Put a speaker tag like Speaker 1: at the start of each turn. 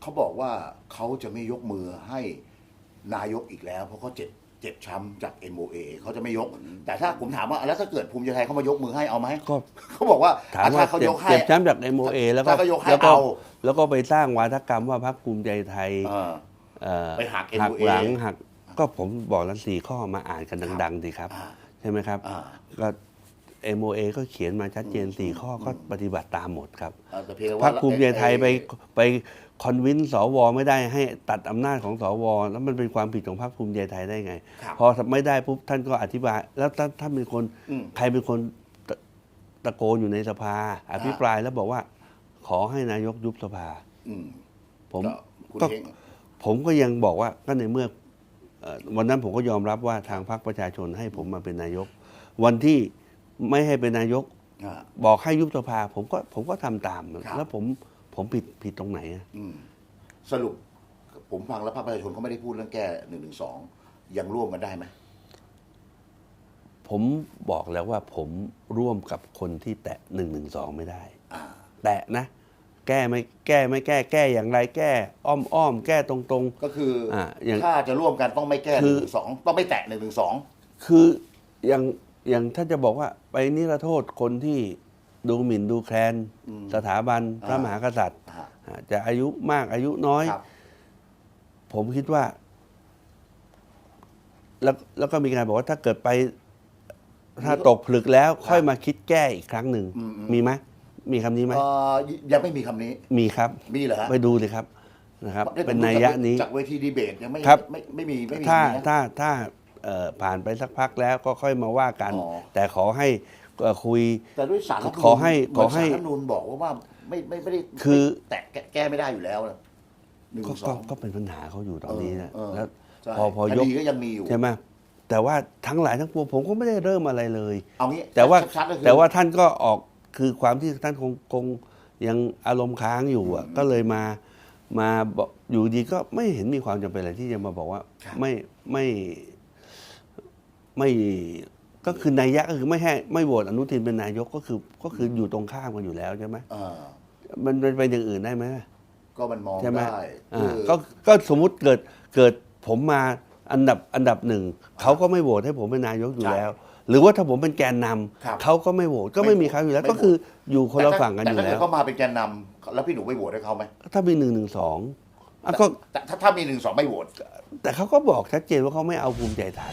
Speaker 1: เขาบอกว่าเขาจะไม่ยกมือให้นายกอีกแล้ว เพราะเขาเจ็บเจ็บช้ำจาก MOA เขาจะไม่ยก แต่ถ้าผมถามว่าแล้วถ้าเกิดภูมิใจไทยเขามายกมือให้เอาไหม
Speaker 2: ก็
Speaker 1: เขาบอกว่า
Speaker 2: ถามว่า
Speaker 1: ถ้าเขา
Speaker 2: เจ็
Speaker 1: ย
Speaker 2: บ
Speaker 1: กให้
Speaker 2: เจ็บช้ำจาก MOA แล้วก็
Speaker 1: ถ้าเขายกให้
Speaker 2: แล้วก็
Speaker 1: เอา
Speaker 2: แล้วก็ไปสร้างวาทกรรมว่าพรรคภูมิใจไทย
Speaker 1: เออ
Speaker 2: เอ่อ
Speaker 1: ไปหัก
Speaker 2: หัก
Speaker 1: MOA
Speaker 2: หลังหัก ก็ผมบอกแล้วสี่ข้อมาอ่านกันดังๆสิครับ
Speaker 1: อ่า
Speaker 2: ใช่ไหมครับ
Speaker 1: อ่า
Speaker 2: ก็ MOA ก็เขียนมาชัดเจนสี่ข้อก็ปฏิบัติตามหมดครับ
Speaker 1: เออแต่เพียงแต่
Speaker 2: พร
Speaker 1: ว่าร
Speaker 2: คภูมิใจไทยไปไป คอนวินสวไม่ได้ให้ตัดอำนาจของสว แล้วมันเป็นความผิดของพรรคภูมิใจไทยได้ไง
Speaker 1: ครับ
Speaker 2: พอไม่ได้ปุ๊บท่านก็อธิบาย แล้วท่านท่านเป็นคน
Speaker 1: อืม
Speaker 2: ใครเป็นคนตะตะโกนอยู่ในสภา อภิปรายแล้วบอกว่า ขอให้นายกยุบสภา
Speaker 1: อืม
Speaker 2: ผม
Speaker 1: ก็คุณ
Speaker 2: ก็
Speaker 1: เฮง
Speaker 2: ผมก็ยังบอกว่าก็ในเมื่อเอ่อวันนั้นผมก็ยอมรับว่าทางพรรคประชาชนให้ผมมาเป็นนายก วันที่ไม่ให้เป็นนายก
Speaker 1: อ่า
Speaker 2: บอกให้ยุบสภา ผมก็ผมก็ทำตาม
Speaker 1: ครับ
Speaker 2: แล้วผม ผมผิดผิดตรงไหนอะ
Speaker 1: อืมสรุป ผมฟังแล้วพรรคประชาชนเขาไม่ได้พูดเรื่องแก้หนึ่งหนึ่งสองยังร่วมกันได้ไหม
Speaker 2: ผมบอกแล้วว่าผมร่วมกับคนที่แตะหนึ่งหนึ่งสองไม่ได้
Speaker 1: อ่า
Speaker 2: แตะนะ แก้ไม่แก้ไม่แก้แก้อย่างไรแก้ อ้อมอ้อมแก้ตรง
Speaker 1: ก็คืออา
Speaker 2: อย่าง
Speaker 1: ถ้าจะร่วมกันต้องไม่แก้ห
Speaker 2: คื
Speaker 1: นึ่
Speaker 2: อ
Speaker 1: งหนึ่งสองต้องไม่แตะหนึ่งหนึ่งสอง
Speaker 2: ๆ คืออย่างอย่างถ้าจะบอกว่า ไปนิรโทษคนที่ ดูหมิ่นดูแคลนสถาบันพระมหากษัตริย์
Speaker 1: อ่า
Speaker 2: อ่าจะอายุมากอายุน้อย
Speaker 1: ครับ
Speaker 2: ผมคิดว่า แล้วแล้วก็มีการบอกว่าถ้าเกิดไป ถ้าตกผลึกแล้วค่อยมาคิดแก้อีกครั้งหนึ่ง
Speaker 1: อืมอืม
Speaker 2: มีไหมมีคำนี้ไหม
Speaker 1: เอ่อยังไม่มีคำนี้
Speaker 2: มีครับ
Speaker 1: มีเหรอฮะ
Speaker 2: ไปดูเลยครับนะครับ
Speaker 1: ได้ผม
Speaker 2: เป็น
Speaker 1: ดู
Speaker 2: นัย
Speaker 1: จาก
Speaker 2: ยะนี้
Speaker 1: จากเวทีดีเบตยังไม่
Speaker 2: ครับ
Speaker 1: ไม่ไม่มีไม่มี
Speaker 2: ถ้า
Speaker 1: คำนี้นะ
Speaker 2: ถ้าถ้าเอ่อผ่านไปสักพักแล้วก็ค่อยมาว่ากัน
Speaker 1: อ๋อ
Speaker 2: แต่ขอให้ เอ่อคุย
Speaker 1: แต่ด้วยสารรัฐธรรมนูญ
Speaker 2: ขอให้ขอให้
Speaker 1: เหมืนสารรัฐธรรมนูญบอกว่าว่าไม่ไม่ไม่ได้
Speaker 2: คือ
Speaker 1: ไม่แตะแก้แก้ไม่ได้อยู่แล้วนะหนึ่ง
Speaker 2: ก็
Speaker 1: ส
Speaker 2: ก็
Speaker 1: อง
Speaker 2: ก็เป็นปัญหาเขาอยู่ตอนนี้นะ
Speaker 1: เออเออ
Speaker 2: แล้ว
Speaker 1: ใช่
Speaker 2: พอพอ
Speaker 1: ค
Speaker 2: ยก
Speaker 1: ดีก็ยังมีอยู่
Speaker 2: ใช่ไหมแต่ว่าทั้งหลายทั้งปวงผมก็ไม่ได้เริ่มอะไรเลย
Speaker 1: เอางี้
Speaker 2: แต่ว่า
Speaker 1: ชัดๆก็คือ
Speaker 2: แต่ว่าท่านก็ออกคือความที่ท่านคงคงยังอารมณ์ค้างอยู่อะก็เลยมามาบอกอยู่ดีก็ไม่เห็นมีความจำเป็นอะไรที่จะมาบอกว่า
Speaker 1: ครับ
Speaker 2: ไม่ไม่ไม่ ก็คือนัยยะก็คือไม่ให้ไม่โหวตอนุทินเป็นนายกก็คือก็คืออยู่ตรงข้ามกันอยู่แล้วใช่ไหม
Speaker 1: เออ
Speaker 2: มันเป็นไปอย่างอื่นได้ไหม
Speaker 1: ก็มันมอง
Speaker 2: ใช่ไหม
Speaker 1: ได้
Speaker 2: อ่า
Speaker 1: คือ
Speaker 2: ก็ก็สมมุติเกิดเกิดผมมาอันดับอันดับหนึ่งเขาก็ไม่โหวตให้ผมเป็นนายกอยู่แล้ว หรือว่าถ้าผมเป็นแกนนำ
Speaker 1: ครับ
Speaker 2: เขาก็ไม่โหวตก็ไม่มีเขาอยู่แล้ว
Speaker 1: ไม่โหวต
Speaker 2: ก็คืออยู่คนละ
Speaker 1: แต่ถ้า
Speaker 2: ฝั่งกันอยู่
Speaker 1: แต่ถ้า
Speaker 2: แล้
Speaker 1: เกิด
Speaker 2: ว
Speaker 1: เขามาเป็นแกนนำแล้วพี่หนูไปโหวตให้เขาไหม
Speaker 2: ถ้ามีหนึ่งหนึ่งสองก็
Speaker 1: แต่ถ้าถ้ามีหนึ่งสองไม่โหวต
Speaker 2: แต่เขาก็บอกชัดเจนว่าเขาไม่เอาภูมิใจไทย